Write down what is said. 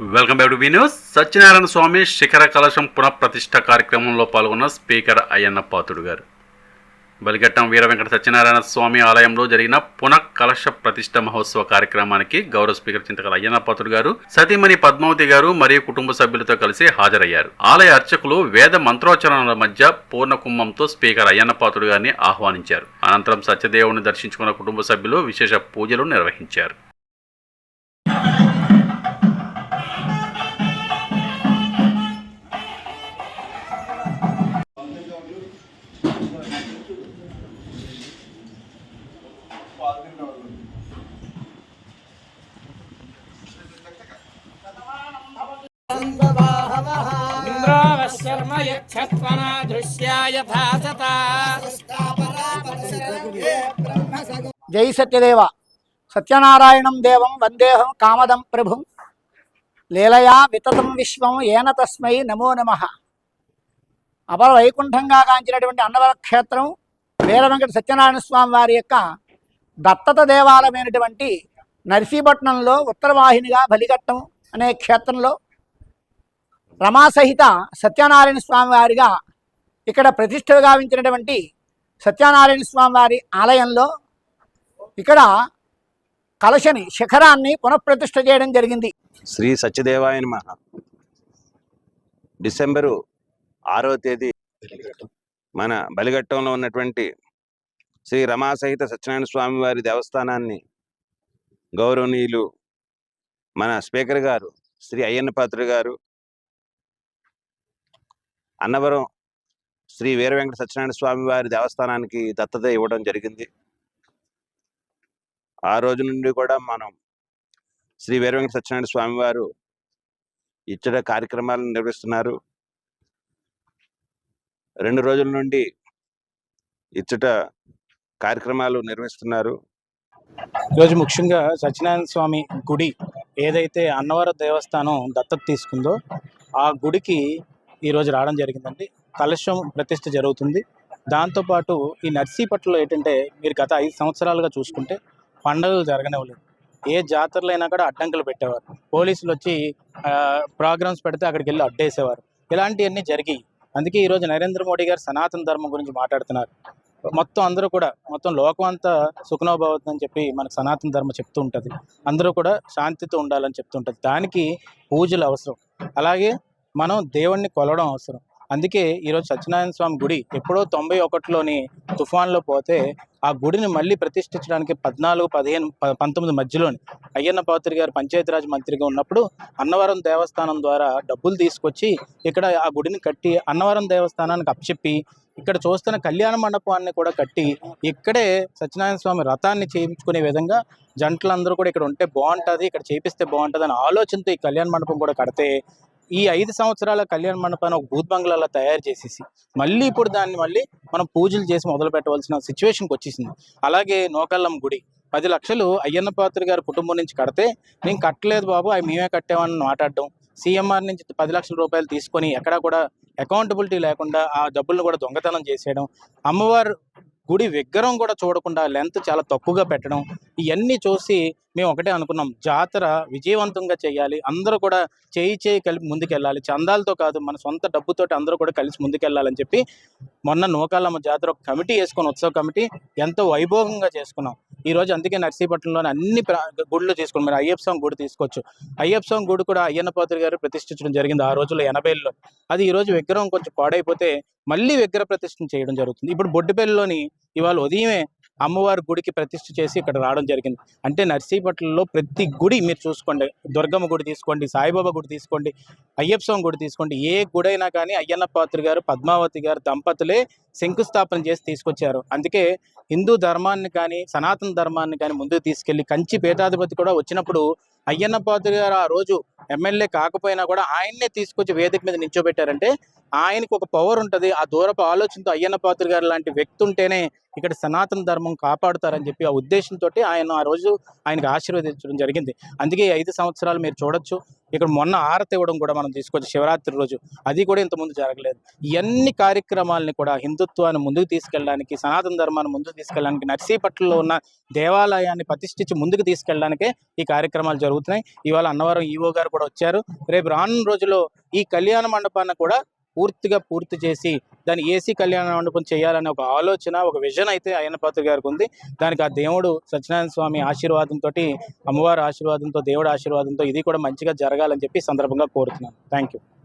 Welcome back to B news Satyanarayana Swamy శిఖర కలశం పునఃప్రతిష్ఠ కార్యక్రమంలో పాల్గొన్న స్పీకర్ అయ్యన్న పాతుడు గారు. బలిఘట్టం వీర వెంకట సత్యనారాయణ స్వామి ఆలయంలో జరిగిన పునః కలశ ప్రతిష్ఠ మహోత్సవ కార్యక్రమానికి గౌరవ స్పీకర్ చింతకల అయ్యన్న పాతుడు గారు సతీమణి పద్మావతి గారు మరియు కుటుంబ సభ్యులతో కలిసి హాజరయ్యారు. ఆలయ అర్చకులు వేద మంత్రోచ్చరణల మధ్య పూర్ణ కుంభంతో స్పీకర్ అయ్యన్న పాతుడు గారిని ఆహ్వానించారు. అనంతరం సత్యదేవుని దర్శించుకున్న కుటుంబ సభ్యులు విశేష పూజలు నిర్వహించారు. జై సత్యదేవ. సత్యనారాయణం దేవం వందేహం కామదం ప్రభుం. లీలయా వితతం విశ్వం ఏన తస్మై నమో నమ. అపర వైకుంఠంగా కాంచినటువంటి అన్నవర క్షేత్రం వీర వెంకట సత్యనారాయణ స్వామి వారి యొక్క దత్తత దేవాలయమైనటువంటి నర్సీపట్నంలో ఉత్తరవాహినిగా బలిఘట్టం అనే క్షేత్రంలో రమాసహిత సత్యనారాయణ స్వామి వారిగా ఇక్కడ ప్రతిష్ట గావించినటువంటి సత్యనారాయణ స్వామి వారి ఆలయంలో ఇక్కడ కలశని శిఖరాన్ని పునఃప్రతిష్ఠ చేయడం జరిగింది. శ్రీ సత్యదేవాయ నమః. డిసెంబరు ఆరో తేదీ మన బలిఘట్టంలో ఉన్నటువంటి శ్రీ రమాసహిత సత్యనారాయణ స్వామి వారి దేవస్థానాన్ని గౌరవనీయులు మన స్పీకర్ గారు శ్రీ అయ్యన్న పాత్రుడు గారు అన్నవరం శ్రీ వీరవెంకట సత్యనారాయణ స్వామి వారి దేవస్థానానికి దత్తత ఇవ్వడం జరిగింది. ఆ రోజు నుండి కూడా మనం శ్రీ వీరవెంకట సత్యనారాయణ స్వామి వారు ఇచ్చట కార్యక్రమాలను నిర్వహిస్తున్నారు. రెండు రోజుల నుండి ఇచ్చట కార్యక్రమాలు నిర్వహిస్తున్నారు. ఈరోజు ముఖ్యంగా సత్యనారాయణ స్వామి గుడి ఏదైతే అన్నవరం దేవస్థానం దత్తత తీసుకుందో ఆ గుడికి ఈరోజు రావడం జరిగిందండి. కలశం ప్రతిష్ఠ జరుగుతుంది. దాంతోపాటు ఈ నర్సీపట్నంలో ఏంటంటే మీరు గత ఐదు సంవత్సరాలుగా చూసుకుంటే పండుగలు జరగనివ్వలేదు. ఏ జాతరలు అయినా కూడా అడ్డంకులు పెట్టేవారు. పోలీసులు వచ్చి ప్రోగ్రామ్స్ పెడితే అక్కడికి వెళ్ళి అడ్డేసేవారు. ఇలాంటివన్నీ జరిగి అందుకే ఈరోజు నరేంద్ర మోడీ గారు సనాతన ధర్మం గురించి మాట్లాడుతున్నారు. మొత్తం అందరూ కూడా మొత్తం లోకం అంతా సుఖనోభవతుందని చెప్పి మనకు సనాతన ధర్మం చెప్తూ ఉంటుంది. అందరూ కూడా శాంతితో ఉండాలని చెప్తుంటుంది దానికి పూజలు అవసరం. అలాగే మనం దేవుణ్ణి కొలవడం అవసరం. అందుకే ఈరోజు సత్యనారాయణ స్వామి గుడి ఎప్పుడో తొంభై ఒకటిలోని తుఫాన్లో పోతే ఆ గుడిని మళ్ళీ ప్రతిష్ఠించడానికి పద్నాలుగు పదిహేను ప- పంతొమ్మిది మధ్యలోని అయ్యన్న పాత్రి గారు పంచాయతీరాజ్ మంత్రిగా ఉన్నప్పుడు అన్నవరం దేవస్థానం ద్వారా డబ్బులు తీసుకొచ్చి ఇక్కడ ఆ గుడిని కట్టి అన్నవరం దేవస్థానానికి అప్పచెప్పి ఇక్కడ చూస్తున్న కళ్యాణ మండపాన్ని కూడా కట్టి ఇక్కడే సత్యనారాయణ స్వామి రథాన్ని చేయించుకునే విధంగా జంటలందరూ కూడా ఇక్కడ ఉంటే బాగుంటుంది ఇక్కడ చేపిస్తే బాగుంటుంది అనే ఆలోచనతో ఈ కళ్యాణ మండపం కూడా కడితే ఈ ఐదు సంవత్సరాల కళ్యాణ మండపాన్ని ఒక భూత్ బంగ్లాలో తయారు చేసేసి మళ్ళీ ఇప్పుడు దాన్ని మళ్ళీ మనం పూజలు చేసి మొదలు పెట్టవలసిన సిచ్యువేషన్కి వచ్చేసింది. అలాగే నోకల్లం గుడి. పది లక్షలు అయ్యన్న పాత్ర గారి కుటుంబం నుంచి కడితే నేను కట్టలేదు బాబు అవి మేమే కట్టామని మాట్లాడడం. సీఎంఆర్ నుంచి పది లక్షల రూపాయలు తీసుకొని ఎక్కడా కూడా అకౌంటబిలిటీ లేకుండా ఆ డబ్బులను కూడా దొంగతనం చేసేయడం అమ్మవారు గుడి విగ్రహం కూడా చూడకుండా లెంత్ చాలా తక్కువగా పెట్టడం ఇవన్నీ చూసి మేము ఒకటే అనుకున్నాం. జాతర విజయవంతంగా చేయాలి. అందరూ కూడా చేయి చేయి కలిపి ముందుకెళ్ళాలి. చందాలతో కాదు మన సొంత డబ్బుతోటి అందరూ కూడా కలిసి ముందుకెళ్ళాలని చెప్పి మొన్న నూకాలమ్మ జాతర ఒక కమిటీ వేసుకొని ఉత్సవ కమిటీ ఎంతో వైభోగంగా చేసుకున్నాం. ఈ రోజు అందుకే నర్సీపట్నంలోని అన్ని ప్ర- గుళ్ళు తీసుకున్నాం మరి అయ్యప్ప స్వామి గుడి తీసుకోవచ్చు. అయ్యప్ప స్వామి గుడి కూడా అయ్యన్న పాత్రి గారు ప్రతిష్ఠించడం జరిగింది ఆ రోజుల్లో ఎనభైలో. అది ఈ రోజు విగ్రహం కొంచెం పాడైపోతే మళ్ళీ విగ్రహ ప్రతిష్ఠ చేయడం జరుగుతుంది. ఇప్పుడు బొడ్డుపల్లిలోని ఇవాళ ఉదయమే అమ్మవారి గుడికి ప్రతిష్ఠ చేసి ఇక్కడ రావడం జరిగింది. అంటే నర్సీపట్నంలో ప్రతి గుడి మీరు చూసుకోండి. దుర్గమ్మ గుడి తీసుకోండి సాయిబాబా గుడి తీసుకోండి అయ్యప్ప స్వామి గుడి తీసుకోండి. ఏ గుడైనా కానీ అయ్యన్న పాత్రి గారు పద్మావతి గారు దంపతులే శంకుస్థాపన చేసి తీసుకొచ్చారు. అందుకే హిందూ ధర్మాన్ని కానీ సనాతన ధర్మాన్ని కానీ ముందుకు తీసుకెళ్ళి కంచి పీఠాధిపతి కూడా వచ్చినప్పుడు అయ్యన్న పాత్రి గారు ఆ రోజు ఎమ్మెల్యే కాకపోయినా కూడా ఆయన్నే తీసుకొచ్చి వేదిక మీద నించోబెట్టారంటే ఆయనకు ఒక పవర్ ఉంటుంది. ఆ దూరపు ఆలోచనతో అయ్యన్న పాత్ర గారు లాంటి వ్యక్తి ఉంటేనే ఇక్కడ సనాతన ధర్మం కాపాడుతారని చెప్పి ఆ ఉద్దేశంతో ఆయన ఆ రోజు ఆయనకు ఆశీర్వదించడం జరిగింది. అందుకే ఐదు సంవత్సరాలు మీరు చూడొచ్చు. ఇక్కడ మొన్న ఆరతి ఇవ్వడం కూడా మనం తీసుకోవచ్చు శివరాత్రి రోజు. అది కూడా ఇంతకుముందు జరగలేదు. ఇవన్నీ కార్యక్రమాలని కూడా హిందుత్వాన్ని ముందుకు తీసుకెళ్ళడానికి సనాతన ధర్మాన్ని ముందుకు తీసుకెళ్ళడానికి నర్సీపట్నంలో ఉన్న దేవాలయాన్ని ప్రతిష్ఠించి ముందుకు తీసుకెళ్ళడానికే ఈ కార్యక్రమాలు జరుగుతున్నాయి. ఇవాళ అన్నవరం ఈవో గారు కూడా వచ్చారు. రేపు రానున్న రోజుల్లో ఈ కళ్యాణ మండపాన్ని కూడా పూర్తిగా పూర్తి చేసి దాన్ని ఏసీ కళ్యాణ మండపం చేయాలనే ఒక ఆలోచన ఒక విజన్ అయితే అయ్యన్న పాత్ర గారికి ఉంది. దానికి ఆ దేవుడు సత్యనారాయణ స్వామి ఆశీర్వాదంతో అమ్మవారి ఆశీర్వాదంతో దేవుడి ఆశీర్వాదంతో ఇది కూడా మంచిగా జరగాలని చెప్పి సందర్భంగా కోరుతున్నాను. Thank you